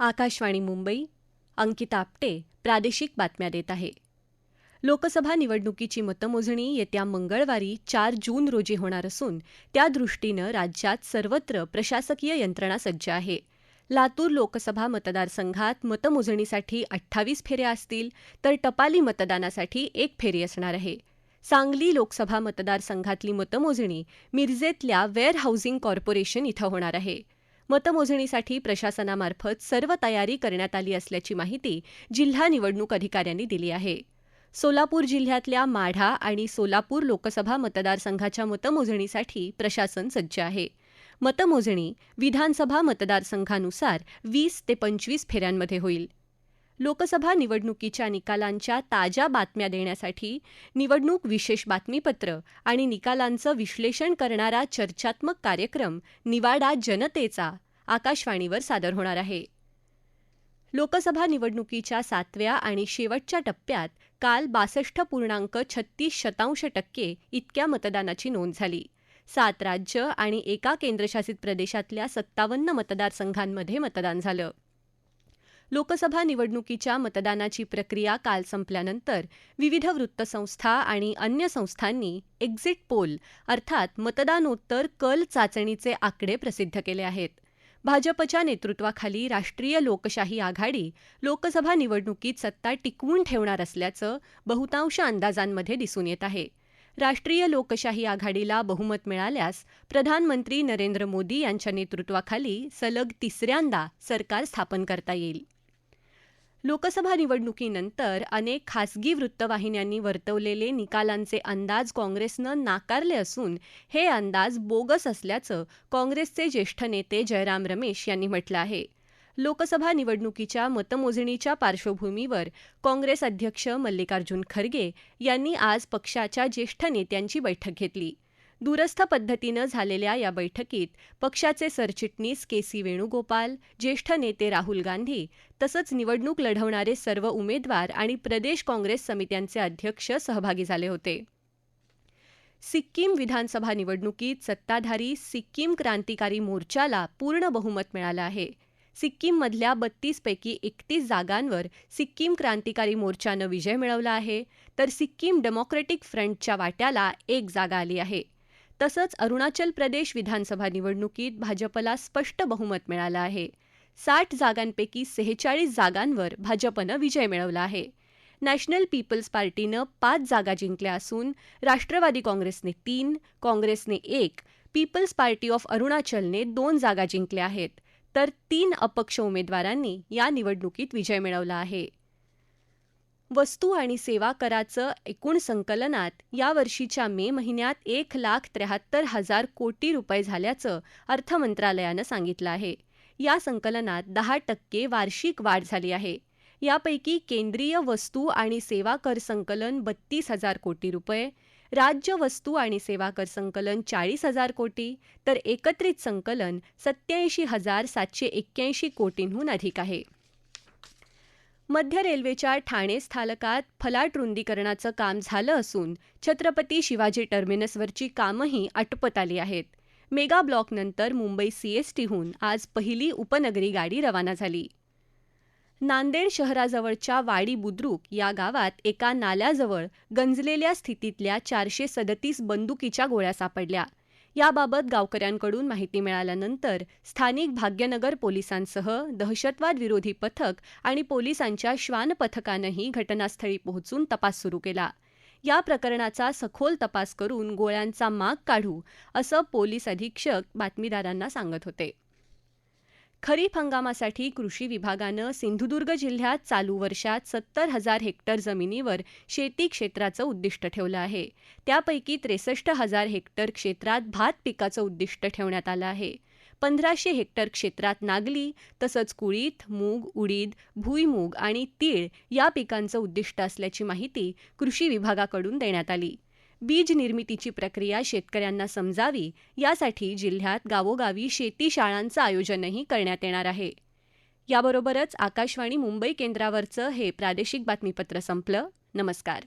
आकाशवाणी मुंबई अंकिता आपटे प्रादेशिक बातम्या देत आहे. लोकसभा निवडणुकीची मतमोजणी येत्या मंगळवारी चार जून रोजी होणार असून त्या दृष्टीनं राज्यात सर्वत्र प्रशासकीय यंत्रणा सज्ज आहे. लातूर लोकसभा मतदारसंघात मतमोजणीसाठी अठ्ठावीस फेऱ्या असतील तर टपाली मतदानासाठी एक फेरी असणार आहे. सांगली लोकसभा मतदारसंघातली मतमोजणी मिरजेतल्या वेअर हाऊसिंग कॉर्पोरेशन इथं होणार आहे. मतमोजणीसाठी प्रशासनामार्फत सर्व तयारी करण्यात आली असल्याची माहिती जिल्हा निवडणूक अधिकाऱ्यांनी दिली आहे. सोलापूर जिल्ह्यातल्या माढा आणि सोलापूर लोकसभा मतदारसंघाच्या मतमोजणीसाठी प्रशासन सज्ज आहे. मतमोजणी विधानसभा मतदारसंघानुसार वीस ते पंचवीस फेऱ्यांमध्ये होईल. लोकसभा निवडणुकीच्या निकालांच्या ताज्या बातम्या देण्यासाठी निवडणूक विशेष बातमीपत्र आणि निकालांचं विश्लेषण करणारा चर्चात्मक कार्यक्रम निवाडा जनतेचा आकाशवाणीवर सादर होणार आहे. लोकसभा निवडणुकीच्या सातव्या आणि शेवटच्या टप्प्यात काल बासष्ट पूर्णांक छत्तीस शतांश टक्के इतक्या मतदानाची नोंद झाली. सात राज्य आणि एका केंद्रशासित प्रदेशातल्या सत्तावन्न मतदारसंघांमध्ये मतदान झालं. लोकसभा निवडणुकीच्या मतदानाची प्रक्रिया काल संपल्यानंतर विविध वृत्तसंस्था आणि अन्य संस्थांनी एक्झिट पोल अर्थात मतदानोत्तर कल चाचणीचे आकडे प्रसिद्ध केले आहेत. भाजपच्या नेतृत्वाखाली राष्ट्रीय लोकशाही आघाडी लोकसभा निवडणुकीत सत्ता टिकवून ठेवणार असल्याचं बहुतांश अंदाजांमध्ये दिसून येत आहे. राष्ट्रीय लोकशाही आघाडीला बहुमत मिळाल्यास प्रधानमंत्री नरेंद्र मोदी यांच्या नेतृत्वाखाली सलग तिसऱ्यांदा सरकार स्थापन करता येईल. लोकसभा निवडणुकीनंतर अनेक खासगी वृत्तवाहिन्यांनी वर्तवलेले निकालांचे अंदाज काँग्रेसनं नाकारले असून हे अंदाज बोगस असल्याचं काँग्रेसचे ज्येष्ठ नेते जयराम रमेश यांनी म्हटलं आहे. लोकसभा निवडणुकीच्या मतमोजणीच्या पार्श्वभूमीवर काँग्रेस अध्यक्ष मल्लिकार्जुन खरगे यांनी आज पक्षाच्या ज्येष्ठ नेत्यांची बैठक घेतली. दूरस्थ पद्धतीनं झालेल्या या बैठकीत पक्षाचे सरचिटणीस के सी वेणुगोपाल ज्येष्ठ नेते राहुल गांधी तसंच निवडणूक लढवणारे सर्व उमेदवार आणि प्रदेश काँग्रेस समित्यांचे अध्यक्ष सहभागी झाले होते. सिक्कीम विधानसभा निवडणुकीत सत्ताधारी सिक्कीम क्रांतिकारी मोर्चाला पूर्ण बहुमत मिळालं आहे. सिक्कीममधल्या बत्तीसपैकी एकतीस जागांवर सिक्कीम क्रांतिकारी मोर्चानं विजय मिळवला आहे तर सिक्कीम डेमोक्रेटिक फ्रंटच्या वाट्याला एक जागा आली आहे. तसंच अरुणाचल प्रदेश विधानसभा निवडणुकीत भाजपला स्पष्ट बहुमत मिळालं आहे. साठ जागांपैकी सेहेचाळीस जागांवर भाजपनं विजय मिळवला आहे. नॅशनल पीपल्स पार्टीनं पाच जागा जिंकल्या असून राष्ट्रवादी काँग्रेसने तीन काँग्रेसने एक पीपल्स पार्टी ऑफ अरुणाचलने दोन जागा जिंकल्या आहेत. तर तीन अपक्ष उमेदवारांनी या निवडणुकीत विजय मिळवला आहे. वस्तू आणि सेवा कराचं एकूण संकलनात या वर्षीच्या मे महिन्यात एक लाख त्र्याहत्तर हजार कोटी रुपये झाल्याचं अर्थ मंत्रालयानं सांगितलं आहे. या संकलनात दहा टक्के वार्षिक वाढ झाली आहे. यापैकी केंद्रीय वस्तू आणि सेवा कर संकलन बत्तीस हजार कोटी रुपये राज्य वस्तू आणि सेवा कर संकलन चाळीस हजार कोटी तर एकत्रित संकलन सत्याऐंशी हजार सातशे एक्क्याऐंशी कोटींहून अधिक आहे. मध्य रेल्वेच्या ठाणे स्थानकात फलाट रुंदीकरणाचं काम झालं असून छत्रपती शिवाजी टर्मिनसवरची कामंही आटोपत आली आहेत. मेगा ब्लॉकनंतर मुंबई सीएसटीहून आज पहिली उपनगरी गाडी रवाना झाली. नांदेड शहराजवळच्या वाडी बुद्रुक या गावात एका नाल्याजवळ गंजलेल्या स्थितीतल्या चारशे सदतीस बंदुकीच्या गोळ्या सापडल्या. याबाबत गावकऱ्यांकडून माहिती मिळाल्यानंतर स्थानिक भाग्यनगर पोलिसांसह दहशतवाद विरोधी पथक आणि पोलिसांच्या श्वान पथकानंही घटनास्थळी पोहोचून तपास सुरू केला. या प्रकरणाचा सखोल तपास करून गोळ्यांचा माग काढू असं पोलीस अधीक्षक बातमीदारांना सांगत होते. खरीप हंगामासाठी कृषी विभागानं सिंधुदुर्ग जिल्ह्यात चालू वर्षात सत्तर हजार हेक्टर जमिनीवर शेती क्षेत्राचं उद्दिष्ट ठेवलं आहे. त्यापैकी त्रेसष्ट हजार हेक्टर क्षेत्रात भात पिकाचं उद्दिष्ट ठेवण्यात आलं आहे. पंधराशे हेक्टर क्षेत्रात नागली तसंच कुळीत मूग उडीद भुईमूग आणि तीळ या पिकांचं उद्दिष्ट असल्याची माहिती कृषी विभागाकडून देण्यात आली. बीज निर्मितीची प्रक्रिया शेतकऱ्यांना समजावी यासाठी जिल्ह्यात गावोगावी शेती शाळांचं आयोजनही करण्यात येणार आहे. याबरोबरच आकाशवाणी मुंबई केंद्रावरचं हे प्रादेशिक बातमीपत्र संपलं. नमस्कार.